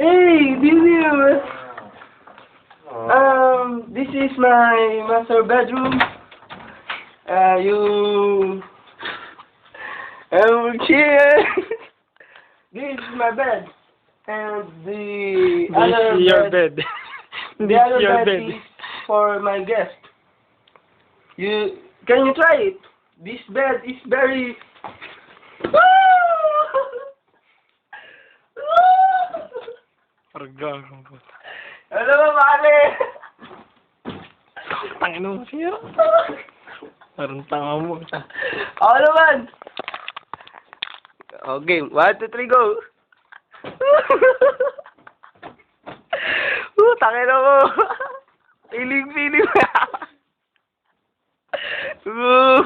Hey, Daniel! Um, this is my master bedroom. Uh, you... Um, here. this is my bed. And the This other is your bed, bed. the This other is your bed, bed. is for my guest. You, can you try it? This bed is very... Argang ang puta. Ano ba, mali? Tangin mo sira. Parang tanga mo. Ako naman. Okay, one, two, three, go. uh, tangin na mo. Feeling, feeling. uh.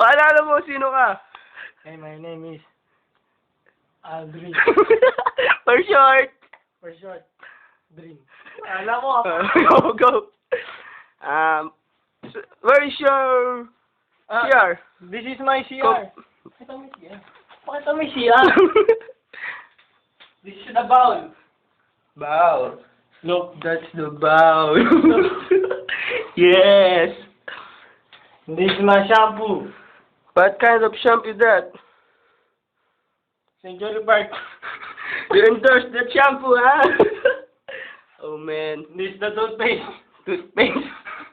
Paalala mo, sino ka? Hey, my name is Aldrin. For short. For short, Dream. Alam mo, Uh, go, go. Um, s- where is your Ah, CR? This is my CR. Go. Pakita mo yung CR. Pakita mo CR. This is the bowl. Bow. Look, That's the bow. yes. this is my shampoo. What kind of shampoo is that? Century Park. You endorse the shampoo, huh? oh man. This is the toothpaste. Toothpaste.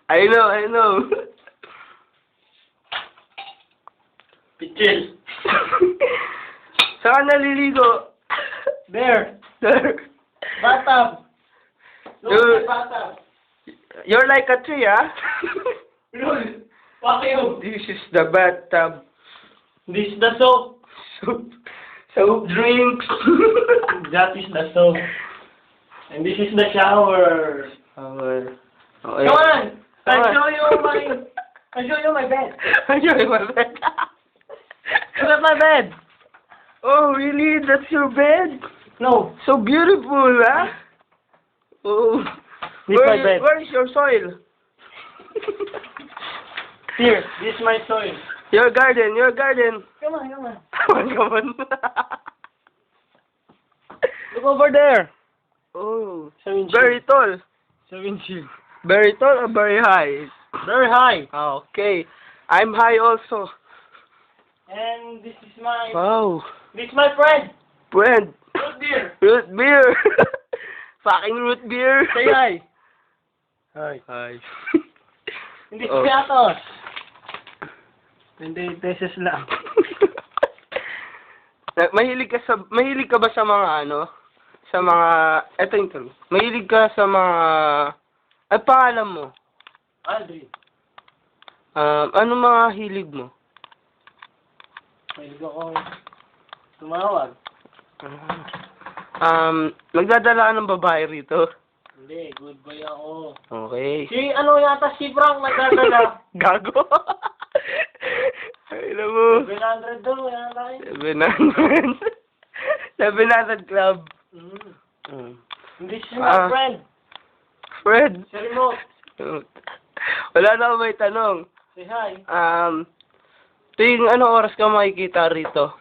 I know, I know. Pichil. Saan naliligo? There. There. Bathtub. Look Dude. at the bathtub. You're like a tree, huh? Lul. Vacuum. this is the bathtub. This is the soap. Soap. Soap drinks. That is the soap. And this is the shower. Shower. Okay. Come on. I'll show you my. I'll show you my bed. I'm showing my bed. Look at my bed. oh, really? That's your bed? No. So beautiful, huh? Oh. This where, my bed. where is your soil? Here. This is my soil. your garden, your garden. Come on, come on. Come on, come on. Look over there. oh, Seven very tall. Seven shield. Very tall or very high? Very high. Ah, Okay. I'm high also. And this is my. Wow. This is my friend. Friend. Root beer. Root beer. Fucking root beer. Say hi. Hi. Hi. Hindi Oh. si Atos. 28 pesos lang. Na- mahilig ka sa mahilig ka ba sa mga ano? Sa mga eto yung tanong. Mahilig ka sa mga ay pangalan mo. Aldrin. Um, ano mga hilig mo? Pwede ko kong tumawag. Um, magdadala ka ng babae rito. Hindi, good boy ako. Okay. Si ano yata si Frank nagdadala. Gago. Ay, alam mo. 700 daw, wala tayo. 700. 700 club. Mm. Mm. Hindi si my Ah. friend. Fred. Si Remote. Wala na ako may tanong. Say hi. Um, tuwing ano oras ka makikita rito?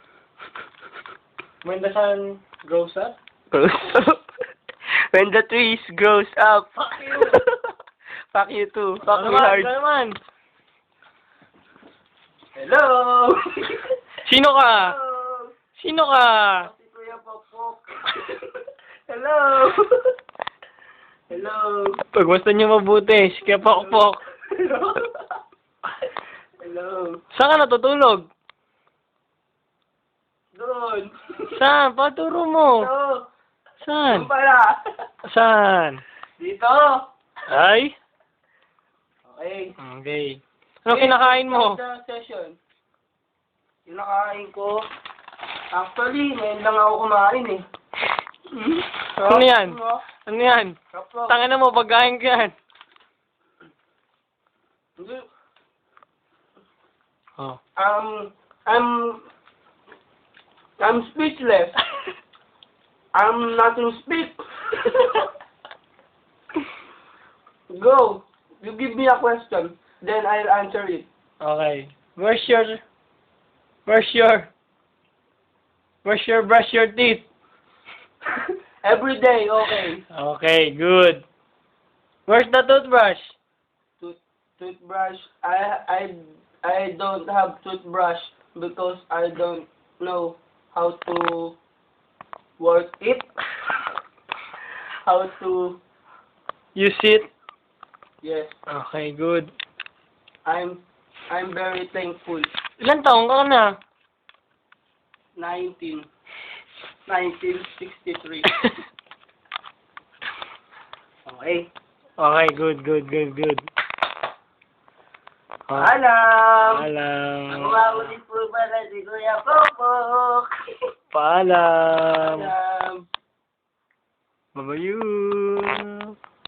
When the sun grows up. Grows up. When the trees grows up. Fuck you. Fuck you too. Fuck Ano naman, hard. ano naman? Hello! Sino ka? Hello! Sino ka? Si Kuya Pokpok. Hello! Hello! Pag gusto niyo mabuti, si Kuya Pokpok. Hello! Hello! Saan ka natutulog? Doon! Saan? Paturo mo. Dito! Saan? Doon pala! Saan? Dito! Ay? Okay. Okay. Ano kinakain mo? Session. Kinakain ko. Actually, ngayon lang ako kumain eh. Hmm? Ano yan? Sarap, Ano yan? Tangin na mo, pagkain ka yan. Oh. Um, I'm, I'm speechless. I'm nothing speak. Go. You give me a question, then I'll answer it. Okay. Where's your... Where's your... Where's your brush your teeth? Every day, okay. Okay, good. Where's the toothbrush? Tooth toothbrush. I I I don't have toothbrush because I don't know how to work it. How to Use it? yes. Okay, good. I'm I'm very thankful. Ilan taong ka na? 19 1963. Okay. okay, good, good, good, good. Oh, Paalam. Paalam. Umaulit po pala si Kuya Pokpok. Paalam. Paalam.